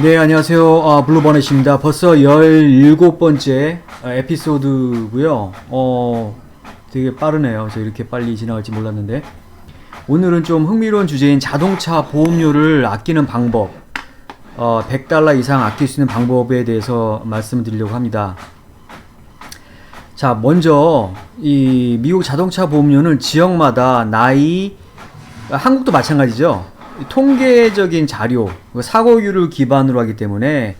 네, 안녕하세요. 아, 블루버넷입니다. 벌써 17번째 아, 에피소드고요. 어, 되게 빠르네요. 저 이렇게 빨리 지나갈지 몰랐는데. 오늘은 좀 흥미로운 주제인 자동차 보험료를 아끼는 방법, 어, 100달러 이상 아낄 수 있는 방법에 대해서 말씀드리려고 합니다. 자, 먼저 이 미국 자동차 보험료는 지역마다 나이, 아, 한국도 마찬가지죠. 통계적인 자료, 그 사고율을 기반으로 하기 때문에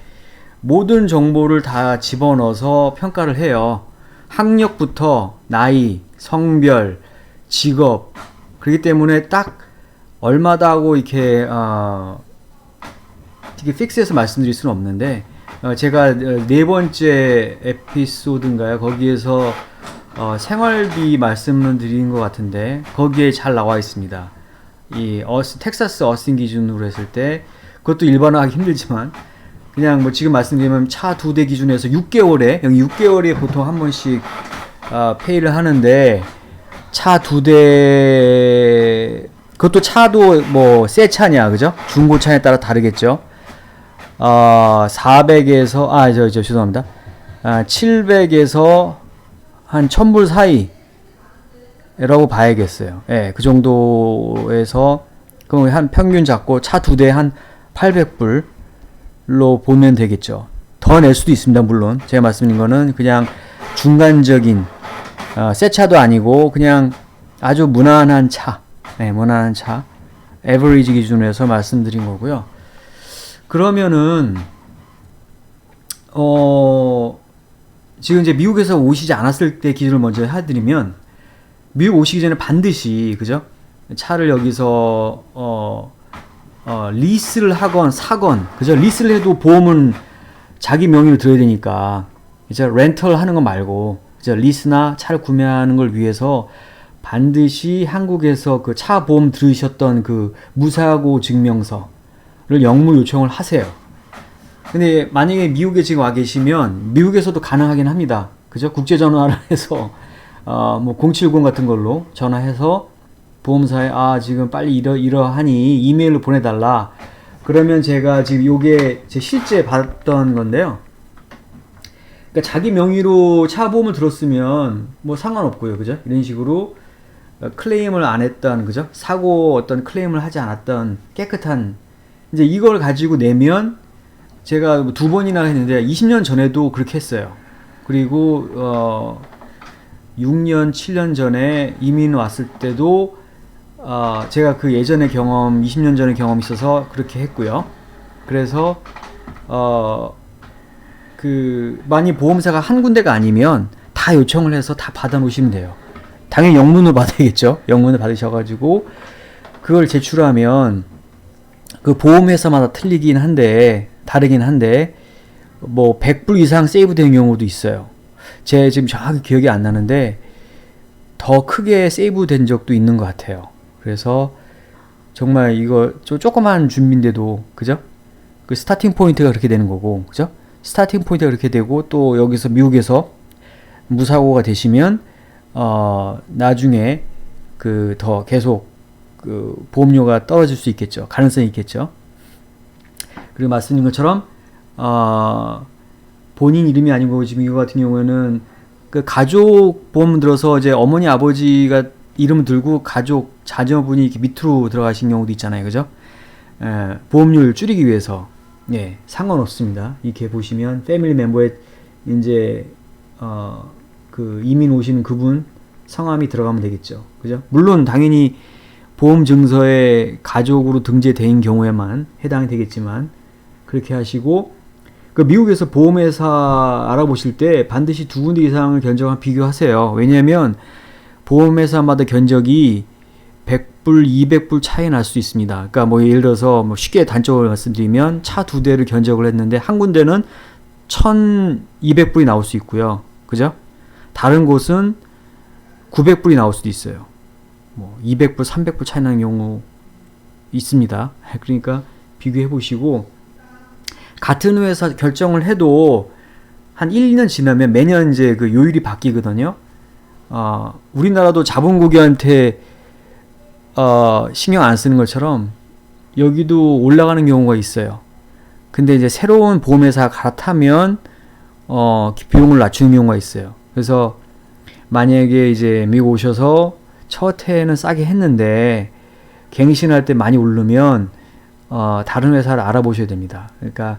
모든 정보를 다 집어넣어서 평가를 해요. 학력부터 나이, 성별, 직업, 그렇기 때문에 딱 얼마다 하고 이렇게 어, 되게 픽스해서 말씀드릴 수는 없는데 어, 제가 어, 네 번째 에피소드인가요? 거기에서 어, 생활비 말씀을 드린 것 같은데 거기에 잘 나와 있습니다. 이 어스, 텍사스 어스틴 기준으로 했을 때 그것도 일반화하기 힘들지만 그냥 뭐 지금 말씀드리면 차 두 대 기준에서 6개월에 여기 6개월에 보통 한 번씩 어, 페이를 하는데 차 두 대 그것도 차도 뭐 새 차냐 그죠? 중고차에 따라 다르겠죠. 어, 400에서 아저저 죄송합니다. 아, 700에서 한 1000불 사이 라고 봐야겠어요. 예, 그 정도에서 그럼 한 평균 잡고 차 두 대 한 800불로 보면 되겠죠. 더 낼 수도 있습니다. 물론 제가 말씀드린 거는 그냥 중간적인 어, 새 차도 아니고 그냥 아주 무난한 차, 네, 무난한 차, 에버리지 기준에서 말씀드린 거고요. 그러면은 어 지금 이제 미국에서 오시지 않았을 때 기준을 먼저 해드리면 미국 오시기 전에 반드시 그죠? 차를 여기서 어, 어 리스를 하건 사건 그죠? 리스를 해도 보험은 자기 명의로 들어야 되니까 이제 렌털 하는 거 말고 이제 리스나 차를 구매하는 걸 위해서 반드시 한국에서 그 차 보험 들으셨던 그 무사고 증명서를 영무 요청을 하세요. 근데 만약에 미국에 지금 와 계시면 미국에서도 가능하긴 합니다. 그죠? 국제 전화를 해서 어, 뭐 070 같은 걸로 전화해서 보험사에 아 지금 빨리 이러 이러하니 이메일로 보내달라. 그러면 제가 지금 요게 제 실제 받았던 건데요. 그러니까 자기 명의로 차 보험을 들었으면 뭐 상관없고요, 그죠? 이런 식으로 클레임을 안 했던 그죠? 사고 어떤 클레임을 하지 않았던 깨끗한 이제 이걸 가지고 내면 제가 두 번이나 했는데 20년 전에도 그렇게 했어요. 그리고 어 6년, 7년 전에 이민 왔을 때도 어, 제가 그 예전의 경험, 20년 전의 경험이 있어서 그렇게 했고요. 그래서 어, 그 만약 보험사가 한 군데가 아니면 다 요청을 해서 다 받아 놓으시면 돼요. 당연히 영문을 받아야겠죠. 영문을 받으셔가지고 그걸 제출하면 그 보험회사마다 틀리긴 한데 다르긴 한데 뭐 100불 이상 세이브된 경우도 있어요. 제 지금 정확히 기억이 안 나는데 더 크게 세이브 된 적도 있는 것 같아요. 그래서 정말 이거 조그만 준비인데도 그죠? 그 스타팅 포인트가 그렇게 되는 거고 그죠? 스타팅 포인트가 그렇게 되고 또 여기서 미국에서 무사고가 되시면 어 나중에 그 더 계속 그 보험료가 떨어질 수 있겠죠. 가능성이 있겠죠. 그리고 말씀드린 것처럼 어 본인 이름이 아니고 지금 이거 같은 경우에는 그 가족 보험 들어서 이제 어머니 아버지가 이름 들고 가족 자녀분이 이렇게 밑으로 들어가신 경우도 있잖아요, 그죠? 에, 보험료를 줄이기 위해서 예 상관없습니다. 이렇게 보시면 패밀리 멤버에 이제 어, 그 이민 오시는 그분 성함이 들어가면 되겠죠, 그죠? 물론 당연히 보험 증서에 가족으로 등재된 경우에만 해당이 되겠지만 그렇게 하시고 그 미국에서 보험회사 알아보실 때 반드시 두 군데 이상을 견적을 비교하세요. 왜냐하면 보험회사마다 견적이 100불, 200불 차이 날 수 있습니다. 그러니까 뭐 예를 들어서 뭐 쉽게 단적으로 말씀드리면 차 두 대를 견적을 했는데 한 군데는 1200불이 나올 수 있고요. 그죠? 다른 곳은 900불이 나올 수도 있어요. 뭐 200불, 300불 차이 나는 경우 있습니다. 그러니까 비교해 보시고 같은 회사 결정을 해도 한 1, 2년 지나면 매년 이제 그 요율이 바뀌거든요. 어, 우리나라도 자본국한테 어, 신경 안 쓰는 것처럼 여기도 올라가는 경우가 있어요. 근데 이제 새로운 보험회사 갈아타면 어, 비용을 낮추는 경우가 있어요. 그래서 만약에 이제 미국 오셔서 첫 해에는 싸게 했는데 갱신할 때 많이 오르면 어, 다른 회사를 알아보셔야 됩니다. 그러니까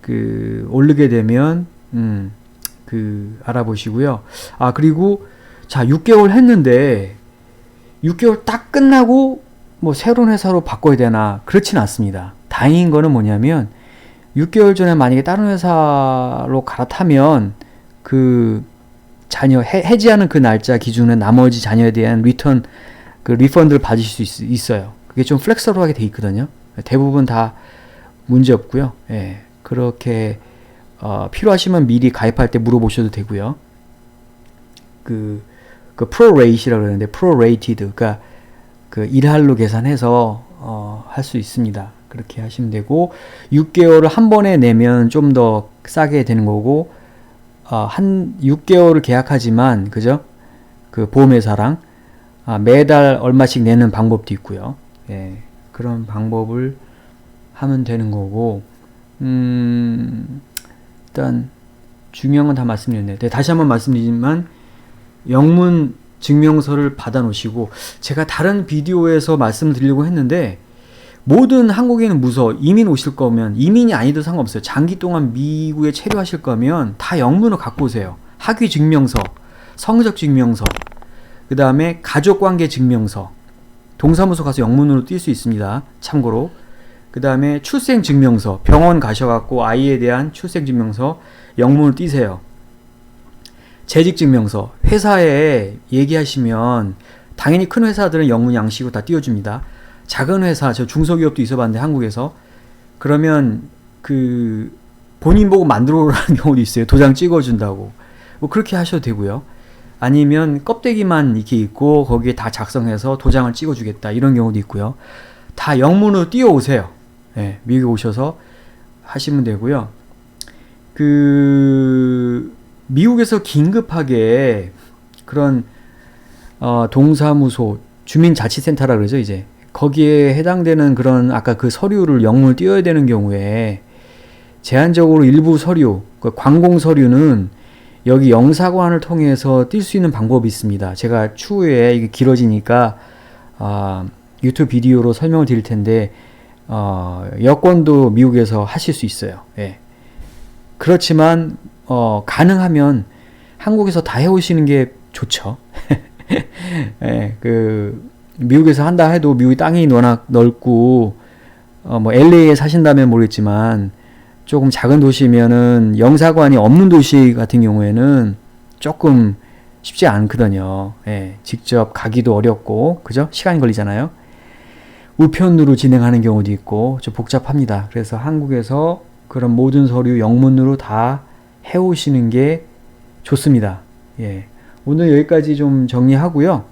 그 오르게 되면 음, 그 알아보시고요. 아 그리고 자 6개월 했는데 6개월 딱 끝나고 뭐 새로운 회사로 바꿔야 되나 그렇진 않습니다. 다행인 거는 뭐냐면 6개월 전에 만약에 다른 회사로 갈아타면 그 자녀 해, 해지하는 그 날짜 기준에 나머지 자녀에 대한 리턴 그 리펀드를 받으실 수 있, 어요 그게 좀 플렉서블하게 돼 있거든요. 대부분 다 문제 없고요. 예, 그렇게 어, 필요하시면 미리 가입할 때 물어보셔도 되고요. 그, 그 프로레이트라고 그러는데 프로레이티드 그러니까 그 일할로 계산해서 어, 할 수 있습니다. 그렇게 하시면 되고 6개월을 한 번에 내면 좀 더 싸게 되는 거고 어, 한 6개월을 계약하지만 그죠? 그 보험회사랑 아, 매달 얼마씩 내는 방법도 있고요. 예, 그런 방법을 하면 되는 거고 음, 일단 중요한 건 다 말씀드렸네요. 네, 다시 한번 말씀드리지만 영문 증명서를 받아 놓으시고 제가 다른 비디오에서 말씀드리려고 했는데 모든 한국인은 무서워. 이민 오실 거면 이민이 아니도 상관없어요. 장기 동안 미국에 체류하실 거면 다 영문을 갖고 오세요. 학위 증명서, 성적 증명서, 그 다음에 가족관계 증명서, 동사무소 가서 영문으로 뛸 수 있습니다. 참고로. 그 다음에 출생 증명서, 병원 가셔갖고 아이에 대한 출생 증명서 영문으로 띄세요. 재직 증명서, 회사에 얘기하시면 당연히 큰 회사들은 영문 양식으로 다 띄워줍니다. 작은 회사, 저 중소기업도 있어봤는데 한국에서 그러면 그 본인 보고 만들어 오라는 경우도 있어요. 도장 찍어준다고. 뭐 그렇게 하셔도 되고요. 아니면 껍데기만 이렇게 있고 거기에 다 작성해서 도장을 찍어주겠다 이런 경우도 있고요. 다 영문으로 띄워오세요. 예, 미국에 오셔서 하시면 되고요. 그 미국에서 긴급하게 그런 어, 동사무소 주민자치센터라 그러죠 이제 거기에 해당되는 그런 아까 그 서류를 영문을 띄워야 되는 경우에 제한적으로 일부 서류 그 관공 서류는 여기 영사관을 통해서 뛸 수 있는 방법이 있습니다. 제가 추후에 이게 길어지니까 아, 유튜브 비디오로 설명을 드릴 텐데 어, 여권도 미국에서 하실 수 있어요. 예. 그렇지만 어, 가능하면 한국에서 다 해오시는 게 좋죠. 예, 그 미국에서 한다 해도 미국이 땅이 워낙 넓고 어, 뭐 LA에 사신다면 모르겠지만 조금 작은 도시면은 영사관이 없는 도시 같은 경우에는 조금 쉽지 않거든요. 예, 직접 가기도 어렵고 그죠? 시간이 걸리잖아요. 우편으로 진행하는 경우도 있고 좀 복잡합니다. 그래서 한국에서 그런 모든 서류 영문으로 다 해오시는 게 좋습니다. 예. 오늘 여기까지 좀 정리하고요.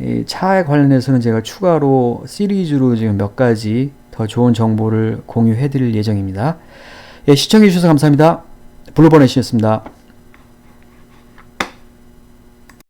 이 차에 관련해서는 제가 추가로 시리즈로 지금 몇 가지 더 좋은 정보를 공유해 드릴 예정입니다. 예, 시청해 주셔서 감사합니다. 블루버넷이었습니다.